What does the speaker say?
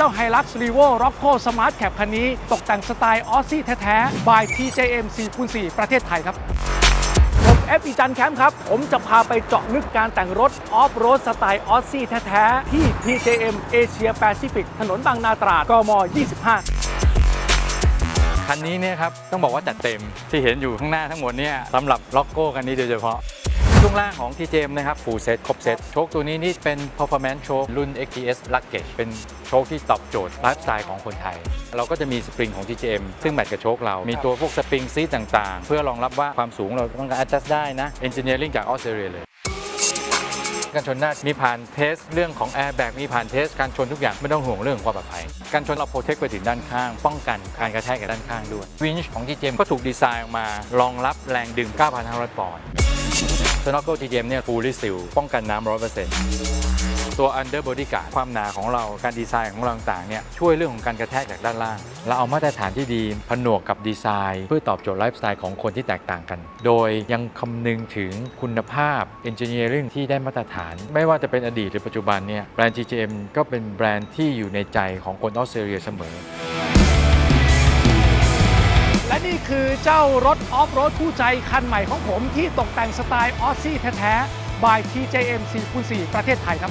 เจ้า Hilux Revo Rocco Smart Cab คันนี้ ตกแต่งสไตล์ออสซี่แท้ๆ by TJM 4 4ประเทศไทยครับผมเอฟอีจันแคมป์ครับ ผมจะพาไปเจาะลึกการแต่งรถออฟโรดสไตล์ออสซี่แท้ๆ ที่ TJM Asia Pacific ถนนบางนาตราดกม 25คันนี้เนี่ยครับต้องบอกว่าจัดเต็มที่เห็นอยู่ข้างหน้าทั้งหมดเนี่ยสำหรับล็อกโก้คันนี้โดยเฉพาะ ช่วงล่างของ TJM นะครับ full set ครบเซตโชคตัวนี้นี่เป็น performance โชครุ่น XTS Luggage เป็นโชคที่ตอบโจทย์ไลฟ์สไตล์ของคนไทย เราก็จะมีสปริงของ TJM ซึ่งแมทกับโชคเรา มีตัวพวกสปริงซีทต่างๆ เพื่อรองรับว่าความสูงเราต้องการ adjust ได้นะ engineering จากออสเตรเลียเลยการชนหน้ามีผ่านเทสเรื่องของ airbag มีผ่านเทสการชนทุกอย่างไม่ต้องห่วงเรื่องของความปลอดภัย การชนเราโปรเทคไปถึงด้านข้าง ป้องกันการกระแทกกับด้านข้างด้วยวินช์ของ TJM ก็ถูกดีไซน์ออกมารองรับแรงดึง 9,500 ปอนด์ s n o c k e TJM เนี่ย fully seal ป้องกันน้ำ100%ตัว under body guard ความหนาของเราการดีไซน์ของเราต่างเนี่ยช่วยเรื่องของการกระแทกจากด้านล่าง เราเอามาตรฐานที่ดีผนวกกับดีไซน์ เพื่อตอบโจทย์ไลฟ์สไตล์ของคนที่แตกต่างกัน โดยยังคำนึงถึงคุณภาพ engineering ที่ได้มาตรฐาน ไม่ว่าจะเป็นอดีตหรือปัจจุบันเนี่ยแบรนด์ TJM ก็เป็นแบรนด์ที่อยู่ในใจของคนออสเตรเลียเสมอ เจ้ารถออฟโรดคู่ใจคันใหม่ของผมที่ตกแต่งสไตล์ออสซี่แท้ๆ by TJM 4x4 ประเทศไทยครับ